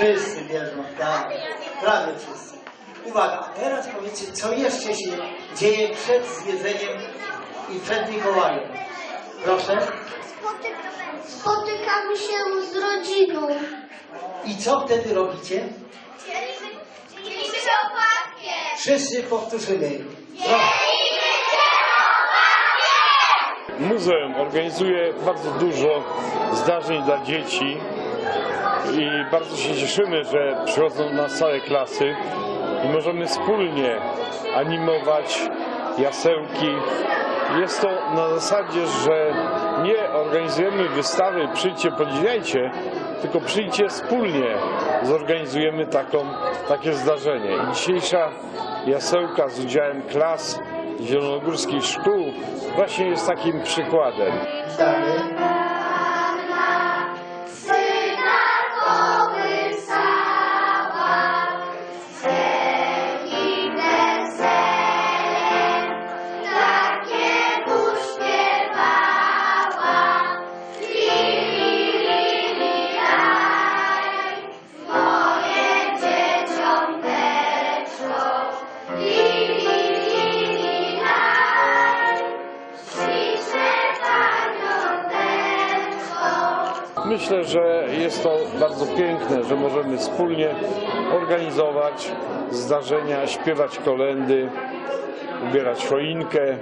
Wszyscy wierzą, tak. Prawie wszyscy. Uwaga, teraz powiedzcie, co jeszcze się dzieje przed zjedzeniem i przed Mikołajem. Proszę. Spotykamy się z rodziną. I co wtedy robicie? Dzielimy się opłatkiem. Wszyscy powtórzymy. Proszę. Muzeum organizuje bardzo dużo zdarzeń dla dzieci i bardzo się cieszymy, że przychodzą do nas całe klasy i możemy wspólnie animować jasełki. Jest to na zasadzie, że nie organizujemy wystawy, przyjdźcie, podziwiajcie, tylko przyjdźcie wspólnie, zorganizujemy taką, takie zdarzenie. I dzisiejsza jasełka z udziałem klas zielonogórskich szkół właśnie jest takim przykładem. Myślę, że jest to bardzo piękne, że możemy wspólnie organizować zdarzenia, śpiewać kolendy, ubierać choinkę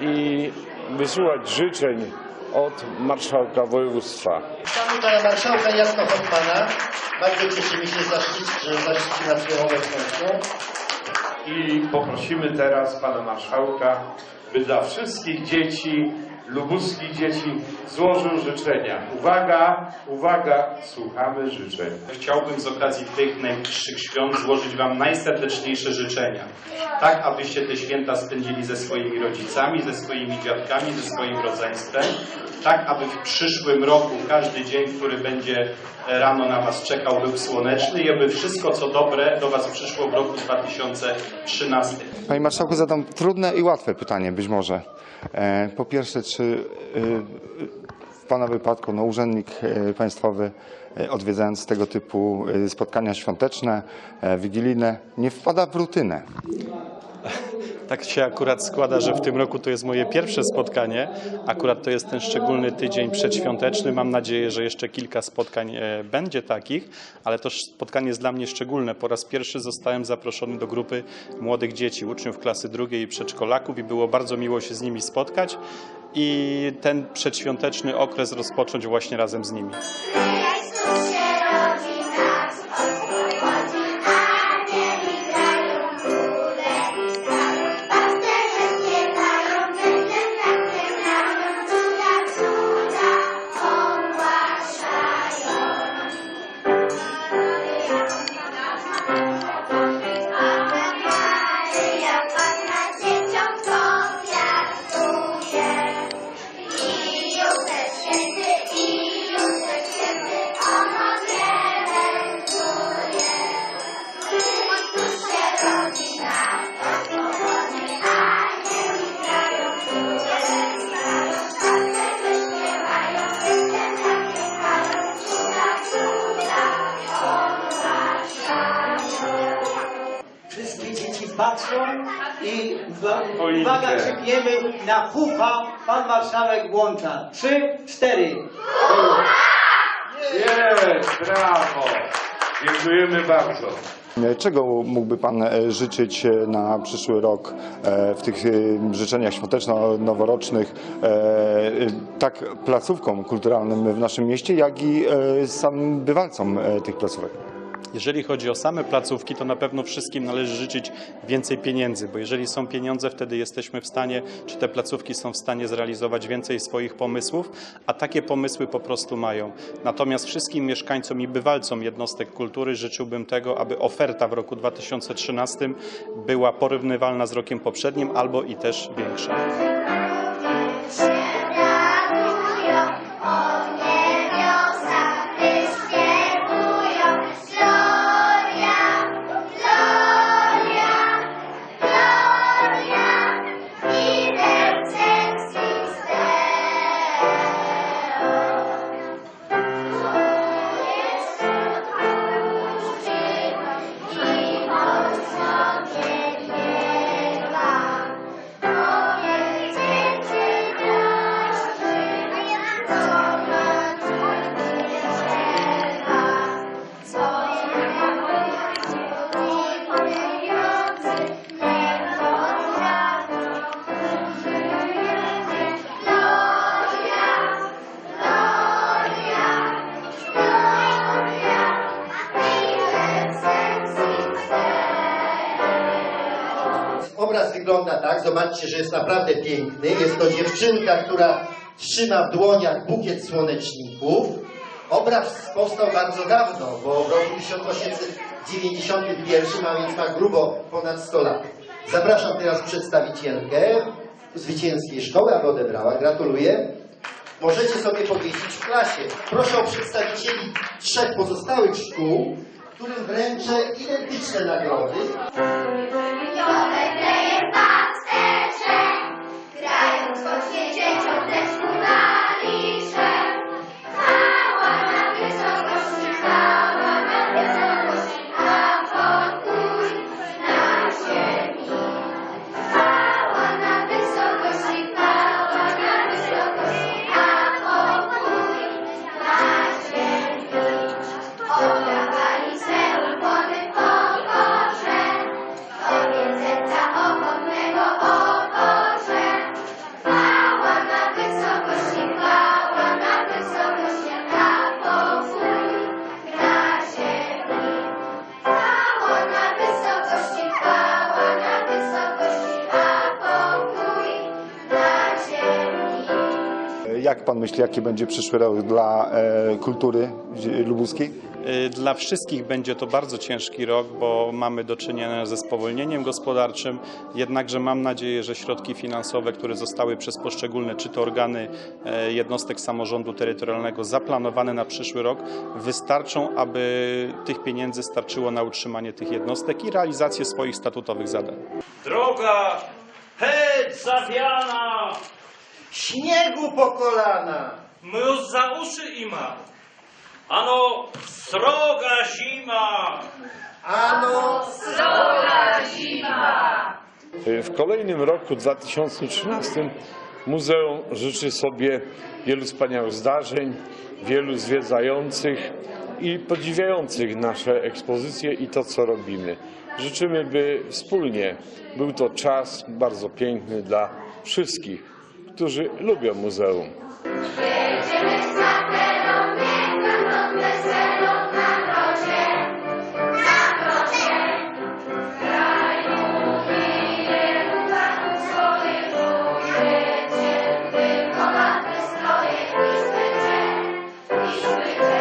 i wysyłać życzeń od marszałka województwa. Witamy pana marszałka Jacka Hoffmana. Bardzo cieszymy się zaszczyt, że zaszczyci nas swoją obecnością. I poprosimy teraz pana marszałka, by dla wszystkich dzieci, lubuskich dzieci złożył życzenia. Uwaga, uwaga, słuchamy życzeń. Chciałbym z okazji tych najbliższych świąt złożyć wam najserdeczniejsze życzenia. Tak, abyście te święta spędzili ze swoimi rodzicami, ze swoimi dziadkami, ze swoim rodzeństwem. Tak, aby w przyszłym roku każdy dzień, który będzie rano na was czekał, był słoneczny i aby wszystko, co dobre do was przyszło w roku 2013. Panie Marszałku, zadam trudne i łatwe pytanie być może. E, Po pierwsze, czy e, w Pana wypadku no, urzędnik e, państwowy odwiedzając tego typu spotkania świąteczne, wigilijne, nie wpada w rutynę? Tak się akurat składa, że w tym roku to jest moje pierwsze spotkanie. Akurat to jest ten szczególny tydzień przedświąteczny. Mam nadzieję, że jeszcze kilka spotkań e, będzie takich, ale to spotkanie jest dla mnie szczególne. Po raz pierwszy zostałem zaproszony do grupy młodych dzieci, uczniów klasy drugiej i przedszkolaków i było bardzo miło się z nimi spotkać i ten przedświąteczny okres rozpocząć właśnie razem z nimi. I uwaga, krzykniemy na pucha. Pan marszałek włącza. Trzy, cztery. Jest, brawo! Dziękujemy bardzo. Czego mógłby Pan e, życzyć e, na przyszły rok e, w tych życzeniach świąteczno-noworocznych tak placówkom kulturalnym w naszym mieście, jak i samym bywalcom tych placówek? Jeżeli chodzi o same placówki, to na pewno wszystkim należy życzyć więcej pieniędzy, bo jeżeli są pieniądze, wtedy jesteśmy w stanie, czy te placówki są w stanie zrealizować więcej swoich pomysłów, a takie pomysły po prostu mają. Natomiast wszystkim mieszkańcom i bywalcom jednostek kultury życzyłbym tego, aby oferta w roku 2013 była porównywalna z rokiem poprzednim albo i też większa. Tak, zobaczcie, że jest naprawdę piękny. Jest to dziewczynka, która trzyma w dłoniach bukiet słoneczników. Obraz powstał bardzo dawno, bo w roku 1891, a więc ma grubo ponad 100 lat. Zapraszam teraz przedstawicielkę zwycięskiej szkoły, aby odebrała. Gratuluję. Możecie sobie powiesić w klasie. Proszę o przedstawicieli trzech pozostałych szkół, którym wręczę identyczne nagrody. Jak pan myśli, jaki będzie przyszły rok dla e, kultury lubuskiej? Y, Dla wszystkich będzie to bardzo ciężki rok, bo mamy do czynienia ze spowolnieniem gospodarczym, jednakże mam nadzieję, że środki finansowe, które zostały przez poszczególne czy to organy e, jednostek samorządu terytorialnego zaplanowane na przyszły rok, wystarczą, aby tych pieniędzy starczyło na utrzymanie tych jednostek i realizację swoich statutowych zadań. Droga hej zawiana, Śniegu po kolana! mróz za uszy ima. Ano sroga zima, Ano W kolejnym roku 2013 muzeum życzy sobie wielu wspaniałych zdarzeń, wielu zwiedzających i podziwiających nasze ekspozycje i to, co robimy. Życzymy, by wspólnie był to czas bardzo piękny dla wszystkich, którzy lubią muzeum. Jedziemy z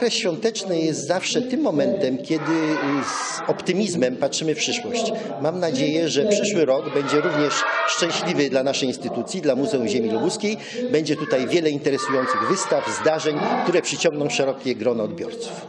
Okres świąteczny jest zawsze tym momentem, kiedy y, z optymizmem patrzymy w przyszłość. Mam nadzieję, że przyszły rok będzie również szczęśliwy dla naszej instytucji, dla Muzeum Ziemi Lubuskiej. Będzie tutaj wiele interesujących wystaw, zdarzeń, które przyciągną szerokie grono odbiorców.